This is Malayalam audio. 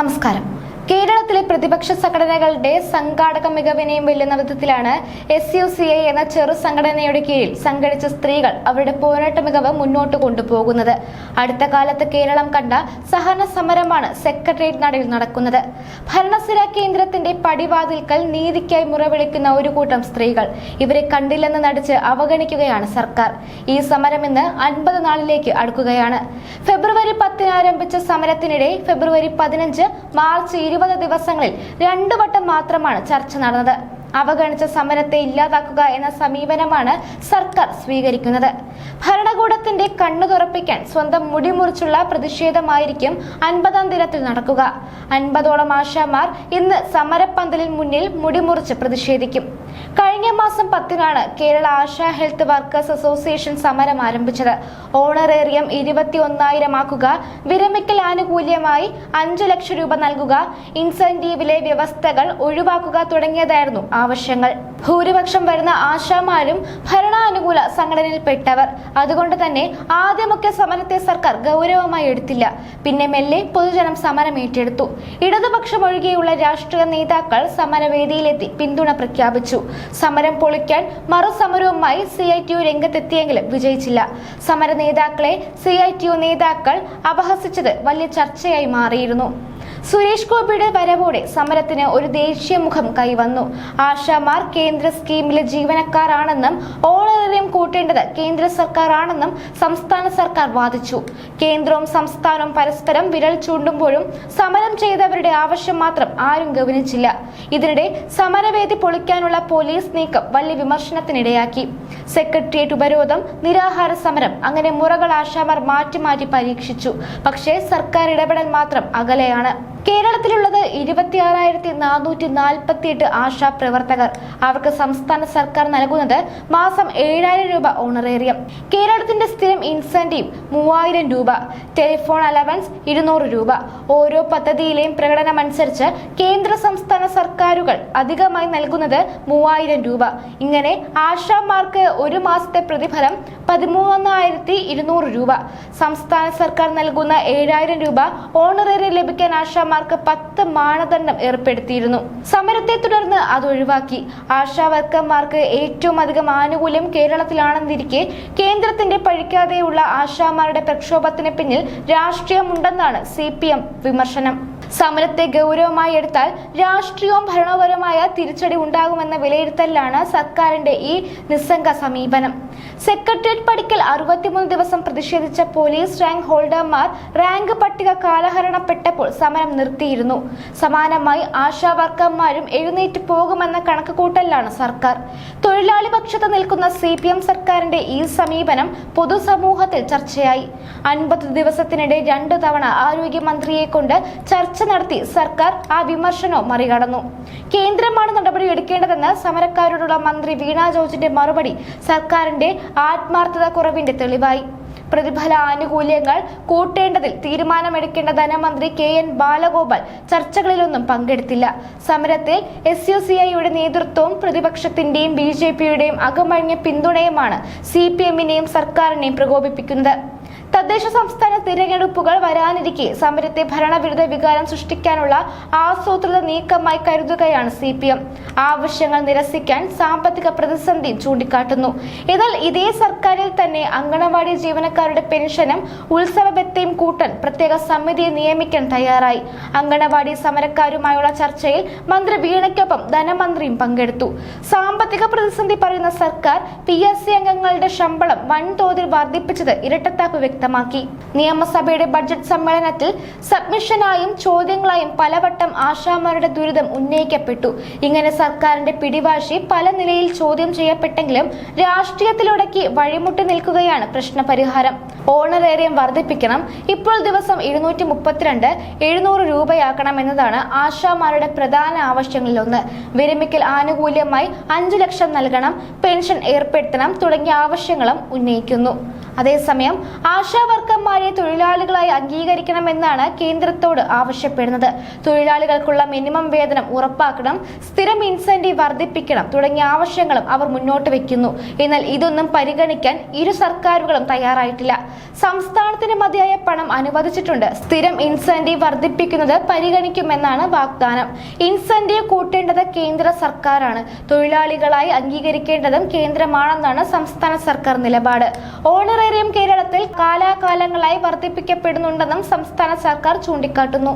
നമസ്കാരം. കേരളത്തിലെ പ്രതിപക്ഷ സംഘടനകളുടെ സംഘാടക മികവിനെയും വെല്ലുന്ന വിധത്തിലാണ് എസ് യു സി ഐ എന്ന ചെറു സംഘടനയുടെ കീഴിൽ സംഘടിച്ച സ്ത്രീകൾ അവരുടെ പോരാട്ട മികവ് മുന്നോട്ട് കൊണ്ടുപോകുന്നത്. അടുത്ത കാലത്ത് കേരളം കണ്ട സഹന സമരമാണ് സെക്രട്ടേറിയറ്റ് നടയിൽ നടക്കുന്നത്. ഭരണസിര കേന്ദ്രത്തിന്റെ പടിവാതിൽക്കൽ നീതിക്കായി മുറവിളിക്കുന്ന ഒരു കൂട്ടം സ്ത്രീകൾ ഇവരെ കണ്ടില്ലെന്ന് നടിച്ച് അവഗണിക്കുകയാണ് സർക്കാർ. ഈ സമരം ഇന്ന് അൻപത് നാളിലേക്ക് അടുക്കുകയാണ്. ഫെബ്രുവരി പത്തിന് ആരംഭിച്ച സമരത്തിനിടെ ഫെബ്രുവരി പതിനഞ്ച് മാർച്ച് ഇരുപത് ദിവസങ്ങളിൽ രണ്ടു വട്ടം മാത്രമാണ് ചർച്ച നടന്നത്. അവഗണിച്ച സമരത്തെ ഇല്ലാതാക്കുക എന്ന സമീപനമാണ് സർക്കാർ സ്വീകരിക്കുന്നത്. ഭരണകൂടത്തിന്റെ കണ്ണു തുറപ്പിക്കാൻ സ്വന്തം മുടിമുറിച്ചുള്ള പ്രതിഷേധമായിരിക്കും അൻപതാം ദിനത്തിൽ നടക്കുക. അൻപതോളം ആശാമാർ ഇന്ന് സമരപ്പന്തലിൽ മുന്നിൽ മുടിമുറിച്ച് പ്രതിഷേധിക്കും. കഴിഞ്ഞ മാസം പത്തിനാണ് Kerala Asha health workers association സമരം ആരംഭിച്ചത്. ഓണറേറിയം ഇരുപത്തി ഒന്നായിരം ആക്കുക വിരമിക്കൽ ആനുകൂല്യമായി അഞ്ചു ലക്ഷം രൂപ നൽകുക ഇൻസെന്റീവിലെ വ്യവസ്ഥകൾ ഒഴിവാക്കുക തുടങ്ങിയതായിരുന്നു ആവശ്യങ്ങൾ. ഭൂരിപക്ഷം വരുന്ന ആശാമാരും ഭരണാനുകൂല സംഘടനയിൽപ്പെട്ടവർ. അതുകൊണ്ട് തന്നെ ആദ്യമൊക്കെ സമരത്തെ സർക്കാർ ഗൗരവമായി എടുത്തില്ല. പിന്നെ മെല്ലെ പൊതുജനം സമരം ഏറ്റെടുത്തു. ഇടതുപക്ഷം ഒഴികെയുള്ള രാഷ്ട്രീയ നേതാക്കൾ സമരവേദിയിലെത്തി പിന്തുണ പ്രഖ്യാപിച്ചു. സമരം പൊളിക്കാൻ മറുസമരവുമായി സി ഐ ടി യു രംഗത്തെത്തിയെങ്കിലും വിജയിച്ചില്ല. സമര നേതാക്കളെ സി ഐ ടി യു നേതാക്കൾ അപഹസിച്ചത് വലിയ ചർച്ചയായി മാറിയിരുന്നു. സുരേഷ് ഗോപിയുടെ വരവോടെ സമരത്തിന് ഒരു ദേശീയ മുഖം കൈവന്നു. ആശാമാർ കേന്ദ്ര സ്കീമിലെ ജീവനക്കാരാണെന്നും ഓളറിയും കൂട്ടേണ്ടത് കേന്ദ്ര സർക്കാർ ആണെന്നും സംസ്ഥാന സർക്കാർ വാദിച്ചു. കേന്ദ്രവും സംസ്ഥാനവും പരസ്പരം വിരൽ ചൂണ്ടുമ്പോഴും സമരം ചെയ്തവരുടെ ആവശ്യം മാത്രം ആരും ഗവനിച്ചില്ല ഇതിനിടെ സമരവേദി പൊളിക്കാനുള്ള പോലീസ് നീക്കം വലിയ വിമർശനത്തിനിടയാക്കി. സെക്രട്ടേറിയറ്റ് ഉപരോധം നിരാഹാര സമരം അങ്ങനെ മുറകൾ ആശാമാർ മാറ്റി മാറ്റി പരീക്ഷിച്ചു. പക്ഷേ സർക്കാർ ഇടപെടൽ മാത്രം അകലെയാണ്. കേരളത്തിലുള്ളത് ഇരുപത്തിയാറായിരത്തി നാനൂറ്റി നാൽപ്പത്തി എട്ട് ആശാ പ്രവർത്തകർ അവർക്ക് സംസ്ഥാന സർക്കാർ നൽകുന്നത് മാസം ഏഴായിരം രൂപ ഓണറേറിയം. കേരളത്തിന്റെ സ്ഥിരം ഇൻസെന്റീവ് മൂവായിരം രൂപ. ടെലിഫോൺ അലവൻസ് ഇരുന്നൂറ് രൂപ. ഓരോ പദ്ധതിയിലെയും പ്രകടനമനുസരിച്ച് കേന്ദ്ര സംസ്ഥാന സർക്കാരുകൾ അധികമായി നൽകുന്നത് മൂവായിരം രൂപ. ഇങ്ങനെ ആശാമാർക്ക് ഒരു മാസത്തെ പ്രതിഫലം പതിമൂന്നായിരത്തി ഇരുന്നൂറ് രൂപ. സംസ്ഥാന സർക്കാർ നൽകുന്ന ഏഴായിരം രൂപ ഓണറേറിയം ലഭിക്കാൻ ആശാമാർക്ക് പത്ത് മാനദണ്ഡം ഏർപ്പെടുത്തിയിരുന്നു. സമരത്തെ തുടർന്ന് അത് ഒഴിവാക്കി. ആശാ വർക്കർമാർക്ക് ഏറ്റവും അധികം ആനുകൂല്യം കേരളത്തിലാണെന്നിരിക്കെ കേന്ദ്രത്തിന്റെ പഴിക്കാതെയുള്ള ആശാമാരുടെ പ്രക്ഷോഭത്തിന് പിന്നിൽ രാഷ്ട്രീയമുണ്ടെന്നാണ് സി വിമർശനം. സമരത്തെ ഗൗരവമായി എടുത്താൽ രാഷ്ട്രീയവും ഭരണപരമായ തിരിച്ചടി ഉണ്ടാകുമെന്ന വിലയിരുത്തലിലാണ് സർക്കാരിന്റെ ഈ നിസ്സംഗ സമീപനം. സെക്രട്ടേറിയറ്റ് പടിക്കൽ അറുപത്തിമൂന്ന് ദിവസം പ്രതിഷേധിച്ച പോലീസ് റാങ്ക് ഹോൾഡർമാർ റാങ്ക് പട്ടിക കാലഹരണപ്പെട്ടപ്പോൾ സമരം നിർത്തിയിരുന്നു. സമാനമായി ആശാ വർക്കർമാരും എഴുന്നേറ്റ് പോകുമെന്ന കണക്കുകൂട്ടലിലാണ് സർക്കാർ. തൊഴിലാളി പക്ഷത്ത് നിൽക്കുന്ന സി പി എം സർക്കാരിന്റെ ഈ സമീപനം പൊതുസമൂഹത്തിൽ ചർച്ചയായി. അൻപത് ദിവസത്തിനിടെ രണ്ടു തവണ ആരോഗ്യമന്ത്രിയെ കൊണ്ട് ചർച്ച നടത്തി സർക്കാർ ആ വിമർശനവും മറികടന്നു. കേന്ദ്രമാണ് നടപടി എടുക്കേണ്ടതെന്ന് സമരക്കാരോടുള്ള മന്ത്രി വീണ ജോർജിന്റെ മറുപടി സർക്കാരിന്റെ ആത്മാർത്ഥത കുറവിന്റെ തെളിവായി. പ്രതിഫല ആനുകൂല്യങ്ങൾ കൂട്ടേണ്ടതിൽ തീരുമാനമെടുക്കേണ്ട ധനമന്ത്രി കെ എൻ ബാലഗോപാൽ ചർച്ചകളിലൊന്നും പങ്കെടുത്തില്ല. സമരത്തിൽ എസ് യു സി ഐയുടെ നേതൃത്വവും പ്രതിപക്ഷത്തിന്റെയും ബി ജെ പിയുടെയും അകമഴിഞ്ഞ പിന്തുണയുമാണ് സി പി എമ്മിനെയും സർക്കാരിനെയും പ്രകോപിപ്പിക്കുന്നത്. തദ്ദേശ സംസ്ഥാന തിരഞ്ഞെടുപ്പുകൾ വരാനിരിക്കെ സമരത്തെ ഭരണവിരുദ്ധ വികാരം സൃഷ്ടിക്കാനുള്ള ആസൂത്രിത നീക്കമായി കരുതുകയാണ് സി പി എം ആവശ്യങ്ങൾ നിരസിക്കാൻ സാമ്പത്തിക പ്രതിസന്ധി ചൂണ്ടിക്കാട്ടുന്നു. എന്നാൽ ഇതേ സർക്കാരിൽ തന്നെ അങ്കണവാടി ജീവനക്കാരുടെ പെൻഷനും ഉത്സവ ബത്തയും കൂട്ടാൻ പ്രത്യേക സമിതിയെ നിയമിക്കാൻ തയ്യാറായി. അങ്കണവാടി സമരക്കാരുമായുള്ള ചർച്ചയിൽ മന്ത്രി വീണയ്ക്കൊപ്പം ധനമന്ത്രിയും പങ്കെടുത്തു. സാമ്പത്തിക പ്രതിസന്ധി പറയുന്ന സർക്കാർ പി എസ് സി അംഗങ്ങളുടെ ശമ്പളം വൻതോതിൽ വർദ്ധിപ്പിച്ചത് ഇരട്ടത്താപ്പ് വ്യക്തമാക്കി. നിയമസഭയുടെ ബഡ്ജറ്റ് സമ്മേളനത്തിൽ സബ്മിഷനായും ചോദ്യങ്ങളായും പലവട്ടം ആശാമാരുടെ ദുരിതം ഉന്നയിക്കപ്പെട്ടു. ഇങ്ങനെ സർക്കാരിന്റെ പിടിവാശി പല നിലയിൽ ചോദ്യം ചെയ്യപ്പെട്ടെങ്കിലും രാഷ്ട്രീയത്തിലുടക്കി വഴിമുട്ടി നിൽക്കുകയാണ് പ്രശ്നപരിഹാരം. ഓണറേറിയം വർദ്ധിപ്പിക്കണം ഇപ്പോൾ ദിവസം എഴുന്നൂറ്റി മുപ്പത്തിരണ്ട് എഴുന്നൂറ് രൂപയാക്കണം എന്നതാണ് ആശാമാരുടെ പ്രധാന ആവശ്യങ്ങളിലൊന്ന്. വിരമിക്കൽ ആനുകൂല്യമായി അഞ്ചു ലക്ഷം നൽകണം പെൻഷൻ ഏർപ്പെടുത്തണം തുടങ്ങിയ ആവശ്യങ്ങളും ഉന്നയിക്കുന്നു. അതേസമയം ആശാ വർക്കർമാരെ തൊഴിലാളികളായി അംഗീകരിക്കണമെന്നാണ് കേന്ദ്രത്തോട് ആവശ്യപ്പെടുന്നത്. തൊഴിലാളികൾക്കുള്ള മിനിമം വേതനം ഉറപ്പാക്കണം സ്ഥിരം ഇൻസെന്റീവ് വർദ്ധിപ്പിക്കണം തുടങ്ങിയ ആവശ്യങ്ങളും അവർ മുന്നോട്ട് വെക്കുന്നു. എന്നാൽ ഇതൊന്നും പരിഗണിക്കാൻ ഇരു സർക്കാരുകളും തയ്യാറായിട്ടില്ല. സംസ്ഥാനത്തിന് മതിയായ പണം അനുവദിച്ചിട്ടുണ്ട്. സ്ഥിരം ഇൻസെന്റീവ് വർദ്ധിപ്പിക്കുന്നത് പരിഗണിക്കുമെന്നാണ് വാഗ്ദാനം. ഇൻസെന്റീവ് കൂട്ടേണ്ടത് കേന്ദ്ര സർക്കാരാണ്. തൊഴിലാളികളായി അംഗീകരിക്കേണ്ടതും കേന്ദ്രമാണെന്നാണ് സംസ്ഥാന സർക്കാർ നിലപാട്. ഓണറേറിയം കേരളത്തിൽ കാലാകാലങ്ങളായി വർദ്ധിപ്പിക്കപ്പെടുന്നുണ്ടെന്നും സംസ്ഥാന സർക്കാർ ചൂണ്ടിക്കാട്ടുന്നു.